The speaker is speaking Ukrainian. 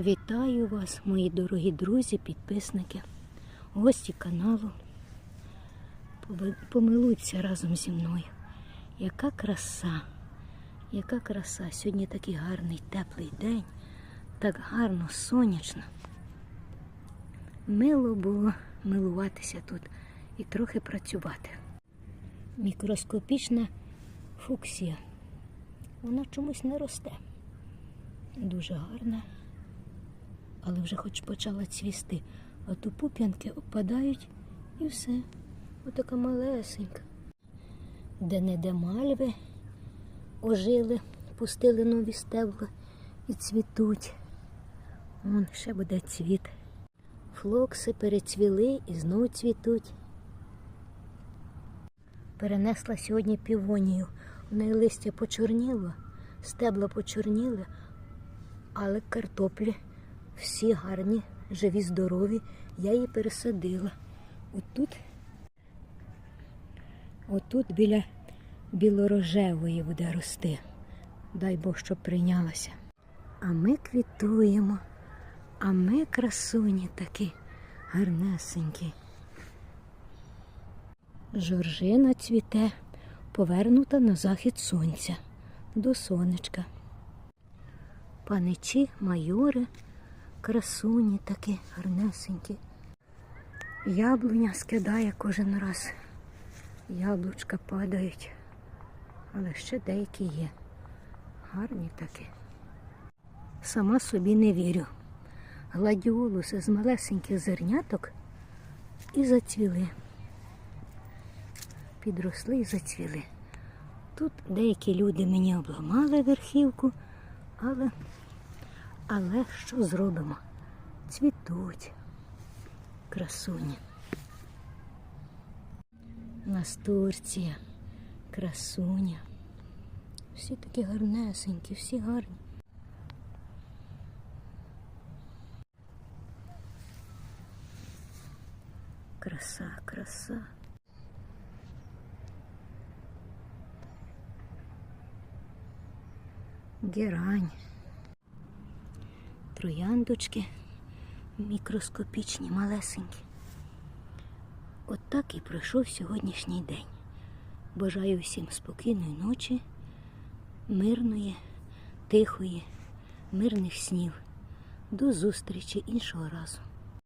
Вітаю вас, мої дорогі друзі, підписники, гості каналу. Помилуйтеся разом зі мною. Яка краса, яка краса. Сьогодні такий гарний теплий день, так гарно, сонячно. Мило було милуватися тут і трохи працювати. Мікроскопічна фуксія. Вона чомусь не росте. Дуже гарна але вже хоч почала цвісти, а то пуп'янки опадають і все. Отака малесенька. Де не де мальви ожили, пустили нові стебла і цвітуть. Вон ще буде цвіт. Флокси перецвіли і знову цвітуть. Перенесла сьогодні півонію. У неї листя почорніло, стебла почорніли, але картоплі всі гарні, живі, здорові. Я її пересадила. Отут, отут біля білорожевої буде рости. Дай Бог, щоб прийнялася. А ми квітуємо, а ми красуні такі гарнесенькі. Жоржина цвіте, повернута на захід сонця, до сонечка. Паничі, майори, красуні такі гарнесенькі. Яблуня скидає кожен раз. Яблучка падають, але ще деякі є. Гарні такі. Сама собі не вірю. Гладіолуси з малесеньких зерняток і зацвіли. Підросли і зацвіли. Тут деякі люди мені обламали верхівку, але але що зробимо? Цвітуть красуні. Настурція, красуня. Всі такі гарнесенькі, всі гарні. Краса, краса. Герань трояндочки мікроскопічні, малесенькі. От так і пройшов сьогоднішній день. Бажаю всім спокійної ночі, мирної, тихої, мирних снів. До зустрічі іншого разу.